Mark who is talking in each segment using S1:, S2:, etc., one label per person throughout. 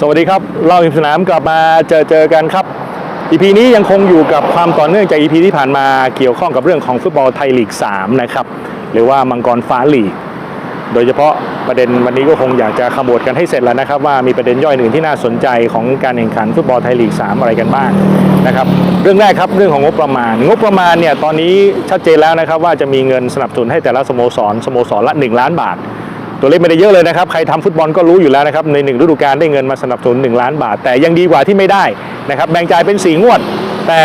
S1: สวัสดีครับ เล่าหิมสนามกลับมาเจอเจอกันครับ EP นี้ยังคงอยู่กับความต่อเนื่องจาก EP ที่ผ่านมาเกี่ยวข้องกับเรื่องของฟุตบอลไทยลีก 3 นะครับ หรือว่ามังกรฟ้าลีก โดยเฉพาะประเด็นวันนี้ก็คงอยากจะขมวดกันให้เสร็จแล้วนะครับ ว่ามีประเด็นย่อยอื่นที่น่าสนใจของการแข่งขันฟุตบอลไทยลีก 3 อะไรกันบ้างนะครับ เรื่องแรกครับเรื่องของงบประมาณ งบประมาณเนี่ยตอนนี้ชัดเจนแล้วนะครับว่าจะมีเงินสนับสนุนให้แต่ละสโมสรสโมสรละ 1 ล้านบาท ตัวเลขไม่ได้เยอะเลยนะครับ ใครทำฟุตบอลก็รู้อยู่แล้วนะครับ ในหนึ่งฤดูกาลได้เงินมาสนับสนุน 1 ล้านบาท แต่ยังดีกว่าที่ไม่ได้นะครับแบ่งจ่ายเป็น 4 งวด แต่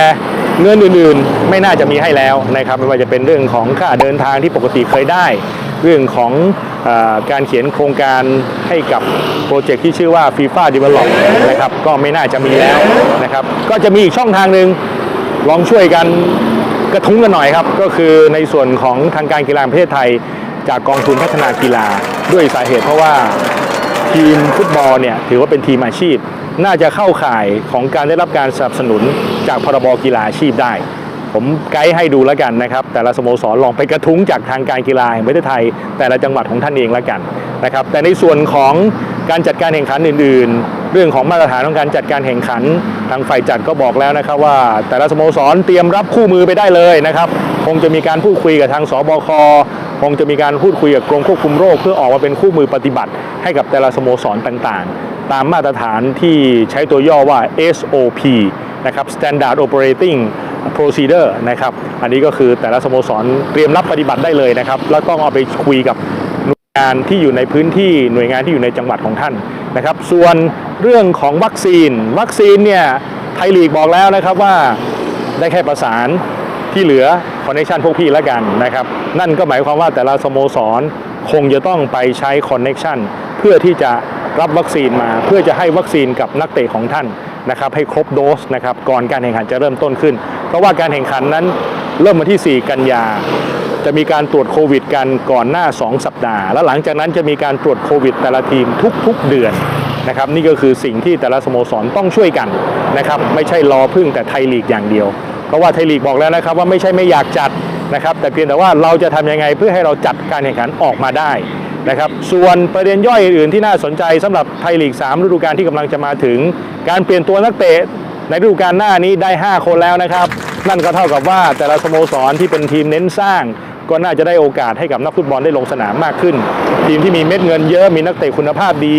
S1: เงินอื่นๆไม่น่าจะมีให้แล้วนะครับไม่ว่าจะเป็นเรื่องของค่าเดินทางที่ปกติเคยได้ เรื่องของอการเขียนโครงการให้กับโปรเจกต์ที่ชื่อว่า FIFA Develop นะครับก็ไม่น่าจะมีแล้วนะครับก็จะมีอีกช่องทางหนึ่งลองช่วยกันกระทุ้งกันหน่อยครับ ก็คือในส่วนของทางการกีฬาประเทศไทย จากกองทุนพัฒนากีฬา ด้วยสาเหตุเพราะว่าทีมฟุตบอลเนี่ยถือว่าเป็นทีมอาชีพ น่าจะเข้าข่ายของการได้รับการสนับสนุนจากพรบกีฬาอาชีพได้ ผมไกด์ให้ดูแล้วกันนะครับ แต่ละสโมสรลองไปกระทุ้งจากทางการกีฬาแห่งประเทศไทย แต่ละจังหวัดของท่านเองแล้วกันนะครับแต่ในส่วนของการจัดการแข่งขันอื่น ๆ เรื่องของมาตรฐานของการจัดการแข่งขัน ทางฝ่ายจัดก็บอกแล้วนะครับว่า แต่ละสโมสรเตรียมรับคู่มือไปได้เลยนะครับ คงจะมีการพูดคุยกับทางสบค คงจะมีการพูดคุยกับกรมควบคุมโรค เพื่อออกมาเป็นคู่มือปฏิบัติ ให้กับแต่ละสโมสรต่างๆ ตามมาตรฐานที่ใช้ตัวย่อว่า SOP นะครับ Standard Operating Procedure นะครับ อันนี้ก็คือแต่ละสโมสรเตรียมรับปฏิบัติได้เลยนะครับ แล้วต้องเอาไปคุยกับหน่วยงานที่อยู่ในพื้นที่หน่วยงานที่อยู่ในจังหวัดของท่านนะครับ ส่วนเรื่องของวัคซีน วัคซีนเนี่ยไทยลีกบอกแล้วนะครับว่าได้แค่ประสานที่เหลือ คอนเนคชันพวกพี่แล้วกันนะครับนั่นก็หมายความว่าแต่ละสโมสรคงจะต้องไปใช้คอนเนคชันเพื่อที่จะรับวัคซีนมา เพื่อจะให้วัคซีนกับนักเตะของท่านนะครับให้ครบโดสนะครับก่อนการแข่งขันจะเริ่มต้นขึ้น เพราะว่าการแข่งขันนั้นเริ่มวันที่ 4 กันยา จะมีการตรวจโควิดกันก่อนหน้า 2 สัปดาห์ แล้วหลังจากนั้นจะมีการตรวจโควิดแต่ละทีมทุกๆเดือนนะครับนี่ก็คือสิ่งที่แต่ละสโมสรต้องช่วยกันนะครับไม่ใช่รอพึ่งแต่ไทยลีกอย่างเดียว ราะว่าไทยลีกบอกแล้วนะครับว่าไม่ใช่ไม่อยากจัดนะครับแต่เพียงแต่ว่าเราจะทำยังไงเพื่อให้เราจัดการแข่งขันออกมาได้นะครับส่วนประเด็นย่อยอื่นๆที่น่าสนใจสำหรับไทยลีก 3 ฤดูกาลที่กำลังจะมาถึง การเปลี่ยนตัวนักเตะในฤดูกาลหน้านี้ได้ 5 คนแล้วนะครับ นั่นก็เท่ากับว่าแต่ละสโมสรที่เป็นทีมเน้นสร้าง ก็น่าจะได้โอกาสให้กับนักฟุตบอลได้ลงสนามมากขึ้น ทีมที่มีเม็ดเงินเยอะมีนักเตะคุณภาพดี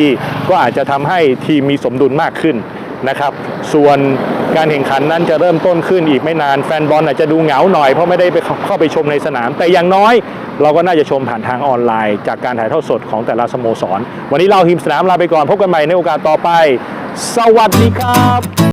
S1: ก็อาจจะทำให้ทีมมีสมดุลมากขึ้น นะครับ ส่วนการแข่งขันนั้นจะเริ่มต้นขึ้นอีกไม่นานแฟนบอลอาจจะดูเหงาหน่อยเพราะไม่ได้ไปเข้าไปชมในสนาม แต่อย่างน้อยเราก็น่าจะชมผ่านทางออนไลน์ จากการถ่ายทอดสดของแต่ละสโมสร วันนี้เราทีมสนามลาไปก่อนพบกันใหม่ในโอกาสต่อไป สวัสดีครับ